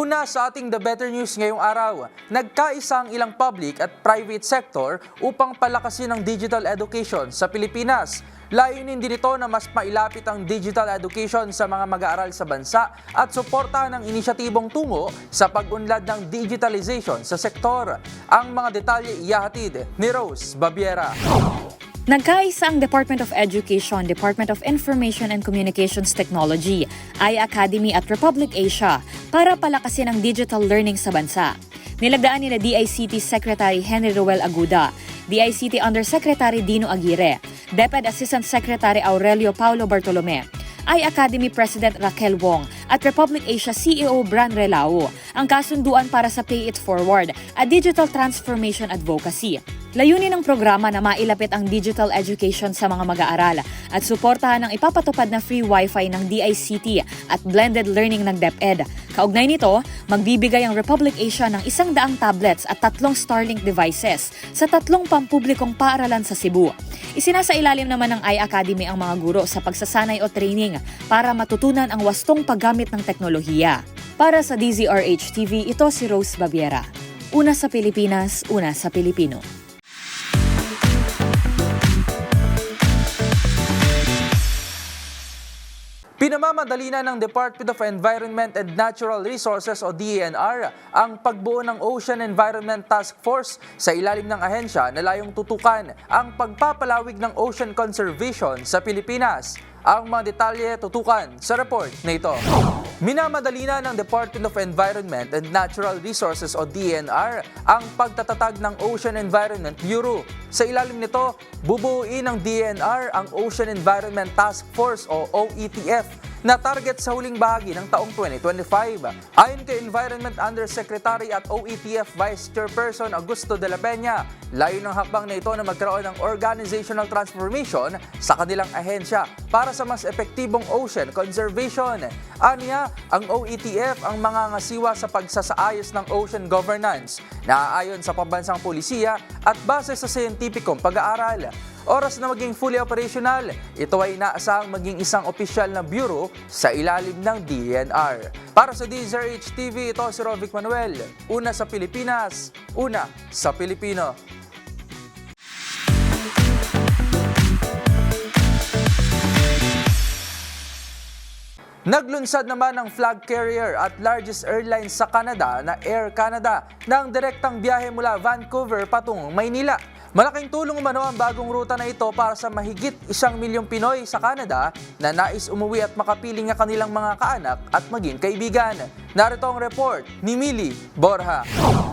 Una sa ating The Better News ngayong araw, nagkaisa ang ilang public at private sector upang palakasin ang digital education sa Pilipinas. Layunin din ito na mas mailapit ang digital education sa mga mag-aaral sa bansa at suportahan ang inisyatibong tungo sa pag-unlad ng digitalization sa sektor. Ang mga detalye iyahatid ni Rose Babiera. Nagkaisa ang Department of Education, Department of Information and Communications Technology, I-Academy at Republic Asia para palakasin ang digital learning sa bansa. Nilagdaan nila DICT Secretary Henry Roel Aguda, DICT Undersecretary Dino Aguirre, DepEd Assistant Secretary Aurelio Paulo Bartolome, I-Academy President Raquel Wong at Republic Asia CEO Bran Relao ang kasunduan para sa Pay It Forward at Digital Transformation Advocacy. Layunin ng programa na mailapit ang digital education sa mga mag-aaral at suportahan ang ipapatupad na free wifi ng DICT at blended learning ng DepEd. Kaugnay nito, magbibigay ang Republic Asia ng isang daang tablets at tatlong Starlink devices sa tatlong pampublikong paaralan sa Cebu. Isinasailalim naman ng I-Academy ang mga guro sa pagsasanay o training para matutunan ang wastong paggamit ng teknolohiya. Para sa DZRH TV, ito si Rose Babiera. Una sa Pilipinas, una sa Pilipino. Pinamamadali na ng Department of Environment and Natural Resources o DENR ang pagbuo ng Ocean Environment Task Force sa ilalim ng ahensya na layong tutukan ang pagpapalawig ng ocean conservation sa Pilipinas. Ang mga detalye tutukan sa report na ito. Minamadali na ng Department of Environment and Natural Resources o DENR ang pagtatatag ng Ocean Environment Bureau. Sa ilalim nito, bubuuin ng DENR ang Ocean Environment Task Force o OETF na target sa huling bahagi ng taong 2025. Ayon kay Environment Undersecretary at OETF Vice Chairperson Augusto de la Peña, layo ng hakbang na ito na magkaroon ng organizational transformation sa kanilang ahensya para sa mas epektibong ocean conservation. Aniya, ang OETF ang mga ngasiwa sa pagsasaayos ng ocean governance, naaayon sa pambansang polisiya at base sa scientificong pag-aaral. Oras na maging fully operational, ito ay inaasahang maging isang opisyal na bureau sa ilalim ng DNR. Para sa DZRH TV, ito si Rovic Manuel. Una sa Pilipinas, una sa Pilipino. Naglunsad naman ang flag carrier at largest airline sa Canada na Air Canada ng direktang biyahe mula Vancouver patungong Maynila. Malaking tulong umano ang bagong ruta na ito para sa mahigit isang milyong Pinoy sa Canada na nais umuwi at makapiling ng kanilang mga kaanak at maging kaibigan. Narito ang report ni Mili Borja.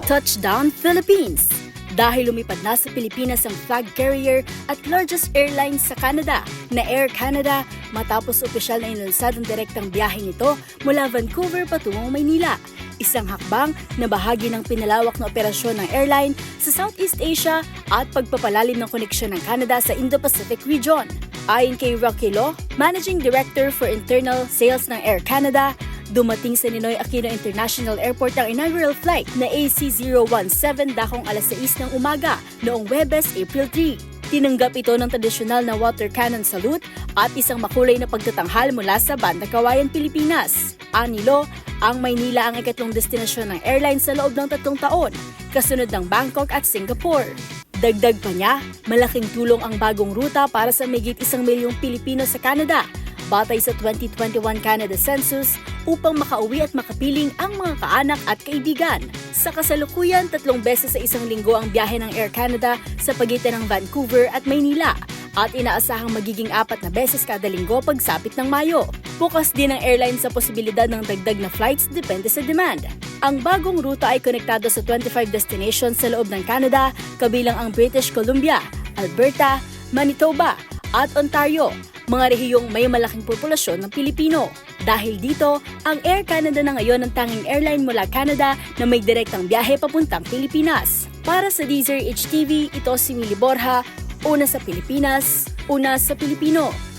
Touchdown Philippines! Dahil lumipad na sa Pilipinas ang flag carrier at largest airline sa Canada na Air Canada matapos opisyal na inunsad ang direktang biyahe nito mula Vancouver patungong Maynila. Isang hakbang na bahagi ng pinalawak na operasyon ng airline sa Southeast Asia at pagpapalalim ng koneksyon ng Canada sa Indo-Pacific region. Ayon kay Rocky Law, Managing Director for Internal Sales ng Air Canada, Dumating sa Ninoy Aquino International Airport ang inaugural flight na AC-017 dakong alas 6 ng umaga noong Webes, April 3. Tinanggap ito ng tradisyonal na water cannon salute at isang makulay na pagtatanghal mula sa Banda Kawayan, Pilipinas. Anilo, ang Maynila ang ikatlong destinasyon ng airline sa loob ng tatlong taon, kasunod ng Bangkok at Singapore. Dagdag pa niya, malaking tulong ang bagong ruta para sa migit isang milyong Pilipino sa Canada, batay sa 2021 Canada Census, upang makauwi at makapiling ang mga kaanak at kaibigan. Sa kasalukuyan, tatlong beses sa isang linggo ang biyahe ng Air Canada sa pagitan ng Vancouver at Maynila at inaasahang magiging apat na beses kada linggo pagsapit ng Mayo. Bukas din ang airline sa posibilidad ng dagdag na flights depende sa demand. Ang bagong ruta ay konektado sa 25 destinations sa loob ng Canada, kabilang ang British Columbia, Alberta, Manitoba at Ontario, mga rehiyong may malaking populasyon ng Pilipino. Dahil dito, ang Air Canada na ngayon ang tanging airline mula Canada na may direktang biyahe papuntang Pilipinas. Para sa Deezer HTV, ito si Mili Borja, una sa Pilipinas, una sa Pilipino.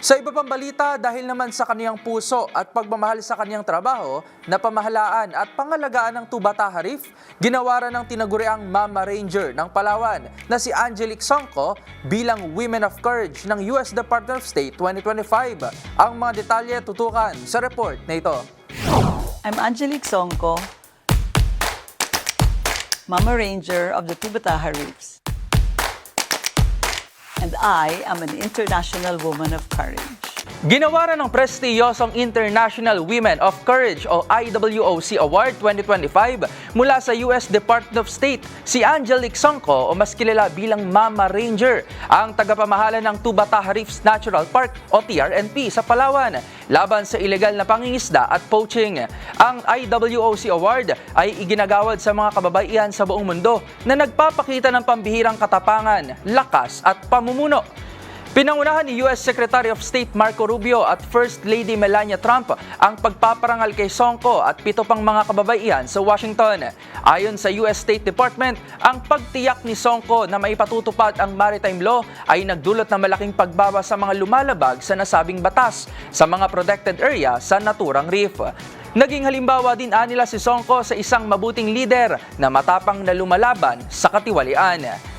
Sa iba pang balita, dahil naman sa kaniyang puso at pagmamahal sa kaniyang trabaho, napamahalaan at pangalagaan ng Tubata Harif, ginawaran ng tinaguriang Mama Ranger ng Palawan na si Angelique Songko bilang Women of Courage ng US Department of State 2025. Ang mga detalye tutukan sa report na ito. I'm Angelique Songko, Mama Ranger of the Tubataha Reefs. And I am an international woman of courage. Ginawaran ng prestiyosong International Women of Courage o IWOC Award 2025 mula sa US Department of State si Angelique Songko o mas kilala bilang Mama Ranger, ang tagapamahala ng Tubataha Reefs Natural Park o TRNP sa Palawan laban sa ilegal na pangingisda at poaching. Ang IWOC Award ay iginagawad sa mga kababaihan sa buong mundo na nagpapakita ng pambihirang katapangan, lakas at pamumuno. Pinangunahan ni US Secretary of State Marco Rubio at First Lady Melania Trump ang pagpaparangal kay Songko at pito pang mga kababaihan sa Washington. Ayon sa US State Department, ang pagtiyak ni Songko na maipatutupad ang maritime law ay nagdulot ng malaking pagbaba sa mga lumalabag sa nasabing batas sa mga protected area sa naturang reef. Naging halimbawa din anila si Songko sa isang mabuting lider na matapang na lumalaban sa katiwalian.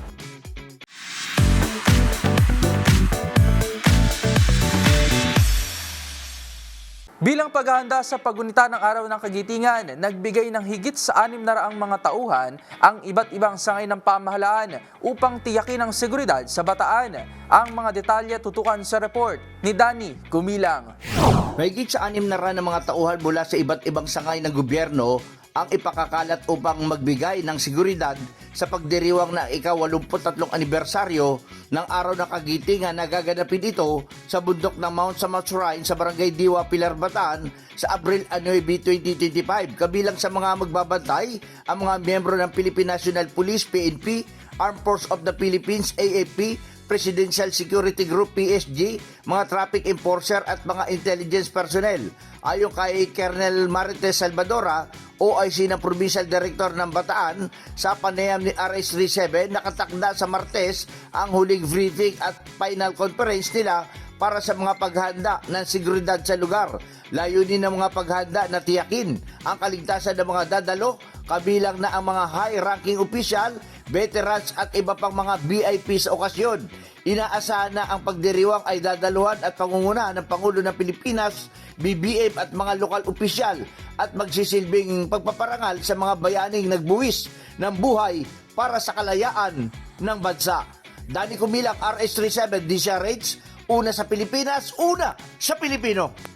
Bilang paghahanda sa pagunita ng Araw ng Kagitingan, nagbigay ng higit sa anim na raang mga tauhan ang iba't ibang sangay ng pamahalaan upang tiyakin ang seguridad sa bataan. Ang mga detalye tutukan sa report ni Danny Gumilang. Mahigit sa anim na ran ng mga tauhan mula sa iba't ibang sangay ng gobyerno ang ipakakalat upang magbigay ng seguridad sa pagdiriwang na ika-83 anibersaryo ng Araw ng Kagitingan na gaganapin ito sa bundok ng Mount Samat Shrine sa Barangay Diwa, Pilar, Bataan sa Abril 9, 2025. Kabilang sa mga magbabantay ang mga miyembro ng Philippine National Police, PNP, Armed Force of the Philippines, AFP, Presidential Security Group PSG, mga traffic enforcer at mga intelligence personnel. Ayon kay Colonel Marites Salvadora, OIC ng Provincial Director ng Bataan, sa panayam ni RS37 nakatakda sa Martes ang huling briefing at final conference nila para sa mga paghanda ng seguridad sa lugar. Layunin ng mga paghanda na tiyakin ang kaligtasan ng mga dadalo, kabilang na ang mga high-ranking official, veterans at iba pang mga VIP sa okasyon. Inaasahan na ang pagdiriwang ay dadaluhan at pangunguna ng Pangulo ng Pilipinas, BBM at mga lokal opisyal at magsisilbing pagpaparangal sa mga bayaning nagbuwis ng buhay para sa kalayaan ng bansa. Dani Kumilang RS37 Disha Rates, una sa Pilipinas, una sa Pilipino.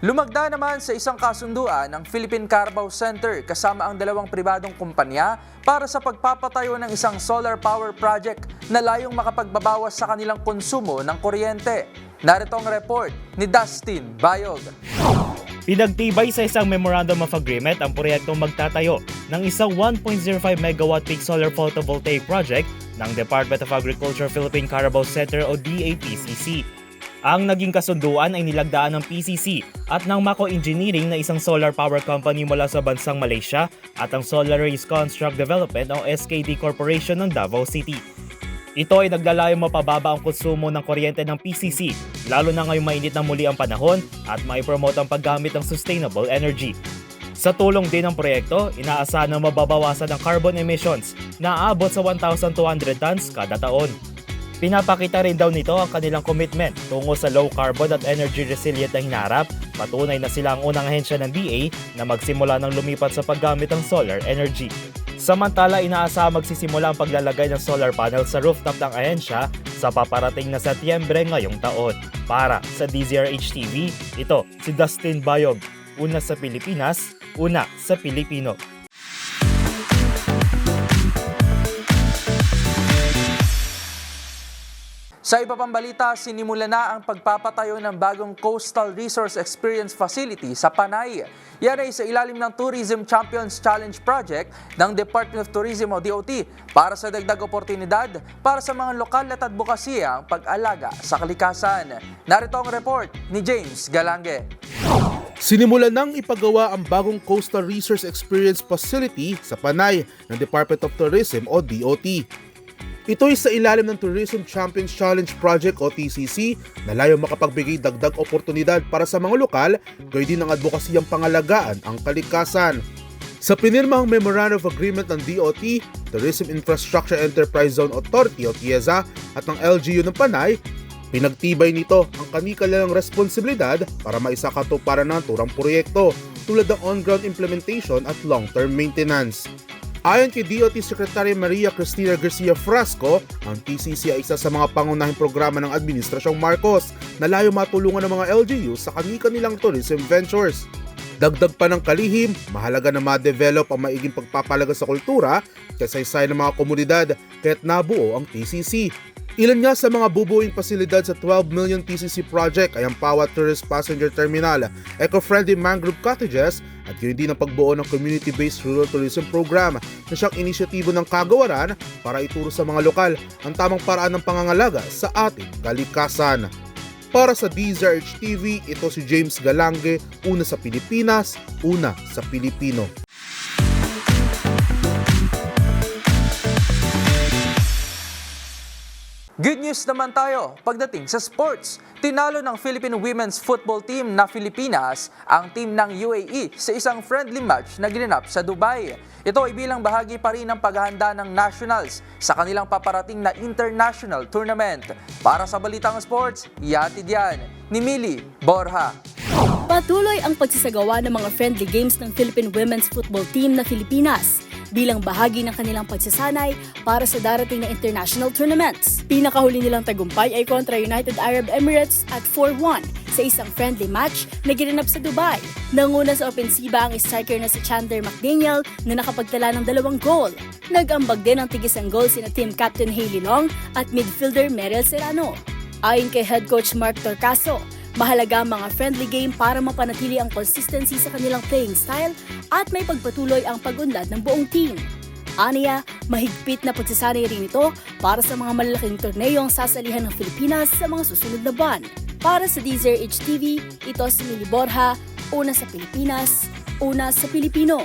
Lumagda naman sa isang kasunduan ng Philippine Carabao Center kasama ang dalawang pribadong kumpanya para sa pagpapatayo ng isang solar power project na layong makapagbabawas sa kanilang konsumo ng kuryente. Narito ang report ni Dustin Bayog. Pinagtibay sa isang Memorandum of Agreement ang proyektong magtatayo ng isang 1.05 megawatt peak solar photovoltaic project ng Department of Agriculture Philippine Carabao Center o DAPCC. Ang naging kasunduan ay nilagdaan ng PCC at ng Mako Engineering na isang solar power company mula sa bansang Malaysia at ang Solar Race Construct Development o SKD Corporation ng Davao City. Ito ay naglalayong mapababa ang konsumo ng kuryente ng PCC, lalo na ngayong mainit na muli ang panahon at maipromote ang paggamit ng sustainable energy. Sa tulong din ng proyekto, inaasahan na mababawasan ang carbon emissions na aabot sa 1,200 tons kada taon. Pinapakita rin daw nito ang kanilang commitment tungo sa low carbon at energy resilient na hinarap. Patunay na sila ang unang ahensya ng DA na magsimula ng lumipat sa paggamit ng solar energy. Samantala, inaasahan magsisimula ang paglalagay ng solar panel sa rooftop ng ahensya sa paparating na Setyembre ngayong taon. Para sa DZRH TV, ito si Dustin Bayog. Una sa Pilipinas, una sa Pilipino. Sa iba pang balita, sinimula na ang pagpapatayo ng bagong Coastal Resource Experience Facility sa Panay. Yan ay sa ilalim ng Tourism Champions Challenge Project ng Department of Tourism o DOT para sa dagdag oportunidad para sa mga lokal at advokasya ang pag-alaga sa kalikasan. Narito ang report ni James Galange. Sinimula nang ipagawa ang bagong Coastal Resource Experience Facility sa Panay ng Department of Tourism o DOT. Ito ay sa ilalim ng Tourism Champions Challenge Project o TCC na layo makapagbigay dagdag oportunidad para sa mga lokal, gayon din ang advokasiyang pangalagaan ang kalikasan. Sa pinirmahang Memorandum of Agreement ng DOT, Tourism Infrastructure Enterprise Zone Authority o TIEZA at ng LGU ng Panay, Pinagtibay nito ang kanilang responsibilidad para maisakatuparan ng turang proyekto tulad ng on-ground implementation at long-term maintenance. Ayon kay DOT Secretary Maria Cristina Garcia Frasco, ang TCC ay isa sa mga pangunahing programa ng Administrasyong Marcos na layo matulungan ng mga LGU sa kanilang tourism ventures. Dagdag pa ng kalihim, mahalaga na ma-develop ang maiging pagpapalaga sa kultura, kasaysay ng mga komunidad, kaya't nabuo ang TCC. Ilan nga sa mga bubuing pasilidad sa 12 million TCC project ay ang Pawa Tourist Passenger Terminal, eco-friendly mangrove cottages at yun din ang pagbuo ng Community-Based Rural Tourism Program na siyang inisyatibo ng kagawaran para ituro sa mga lokal ang tamang paraan ng pangangalaga sa ating kalikasan. Para sa DZRH TV, ito si James Galange, una sa Pilipinas, una sa Pilipino. Good news naman tayo pagdating sa sports. Tinalo ng Philippine Women's Football Team na Filipinas ang team ng UAE sa isang friendly match na ginanap sa Dubai. Ito ay bilang bahagi pa rin ng paghahanda ng nationals sa kanilang paparating na international tournament. Para sa Balitang Sports, yatid yan ni Mili Borja. Patuloy ang pagsasagawa ng mga friendly games ng Philippine Women's Football Team na Filipinas bilang bahagi ng kanilang pagsasanay para sa darating na international tournaments. Pinakahuli nilang tagumpay ay kontra United Arab Emirates at 4-1 sa isang friendly match na ginanap sa Dubai. Nanguna sa opensiba ang striker na si Chandler McDaniel na nakapagtala ng dalawang goal. Nag-ambag din ang tigisang goal sina team captain Hailey Long at midfielder Merel Serrano. Ayon kay head coach Mark Torcaso, Mahalaga ang mga friendly game para mapanatili ang consistency sa kanilang playing style at may pagpatuloy ang pagunlad ng buong team. Aniya, mahigpit na pagsasanay rin ito para sa mga malalaking torneo ang sasalihan ng Pilipinas sa mga susunod na buwan. Para sa DZRH TV, ito si Mili Borja, una sa Pilipinas, una sa Pilipino.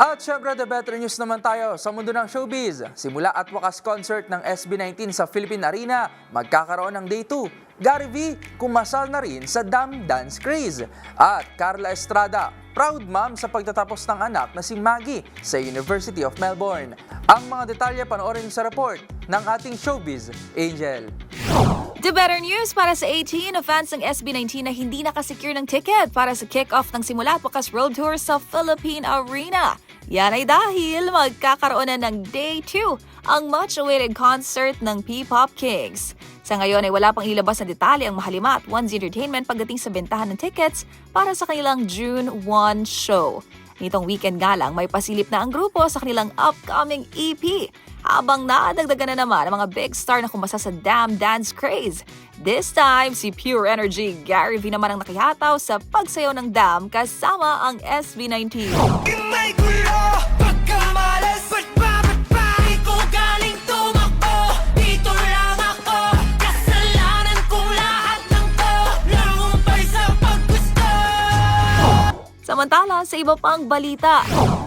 At syempre, the better news naman tayo sa mundo ng showbiz. Simula at wakas concert ng SB19 sa Philippine Arena, magkakaroon ng Day 2. Gary V, kumasal na rin sa Dam Dance Craze. At Carla Estrada, proud mom sa pagtatapos ng anak na si Maggie sa University of Melbourne. Ang mga detalye panoorin sa report ng ating showbiz, Angel. The better news para sa 18 na fans ng SB19 na hindi nakasecure ng ticket para sa kick-off ng Simula Wakas World Tour sa Philippine Arena. Yan ay dahil magkakaroon na ng Day 2 ang much-awaited concert ng P-Pop Kings. Sa ngayon ay wala pang ilabas na detalye ang Mahalima at One's Entertainment pagdating sa bentahan ng tickets para sa kanilang June 1 show. Nitong weekend nga lang, may pasilip na ang grupo sa kanilang upcoming EP habang nadagdagan na naman ang mga big star na kumasa sa Damn Dance Craze. This time, si Pure Energy Gary V naman ang nakihataw sa pagsayaw ng Damn kasama ang SB19. Sa iba pang balita.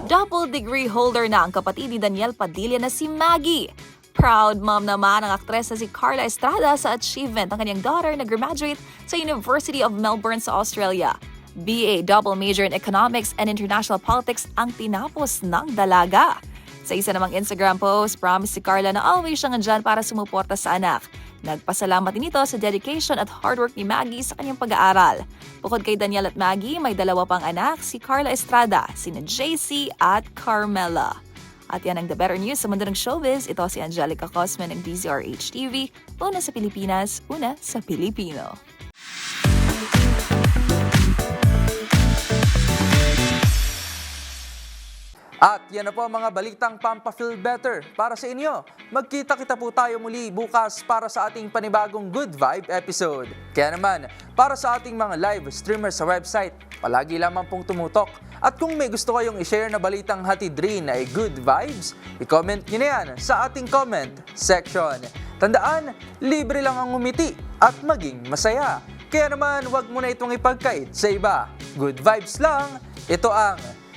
Double degree holder na ang kapatid ni Daniel Padilla na si Maggie. Proud mom naman ang aktres na si Carla Estrada sa achievement ng kanyang daughter na graduate sa University of Melbourne sa Australia. BA double major in Economics and International Politics ang tinapos ng dalaga. Sa isa namang Instagram post, promise si Carla na always siyang andyan para sumuporta sa anak. Nagpasalamat din ito sa dedication at hard work ni Maggie sa kanyang pag-aaral. Bukod kay Daniel at Maggie, may dalawa pang anak, si Carla Estrada, sina JC at Carmela. At yan ang The Better News sa mundo ng showbiz. Ito si Angelica Cosman ng DZRH TV. Una sa Pilipinas, una sa Pilipino. At yan na po mga balitang Pampa-Feel Better para sa inyo. Magkita-kita po tayo muli bukas para sa ating panibagong Good Vibe episode. Kaya naman, para sa ating mga live streamers sa website, palagi lamang pong tumutok. At kung may gusto kayong i-share na balitang hatid rin ay good vibes, i-comment nyo na yan sa ating comment section. Tandaan, libre lang ang umiti at maging masaya. Kaya naman, wag mo na itong ipagkait sa iba. Good vibes lang, ito ang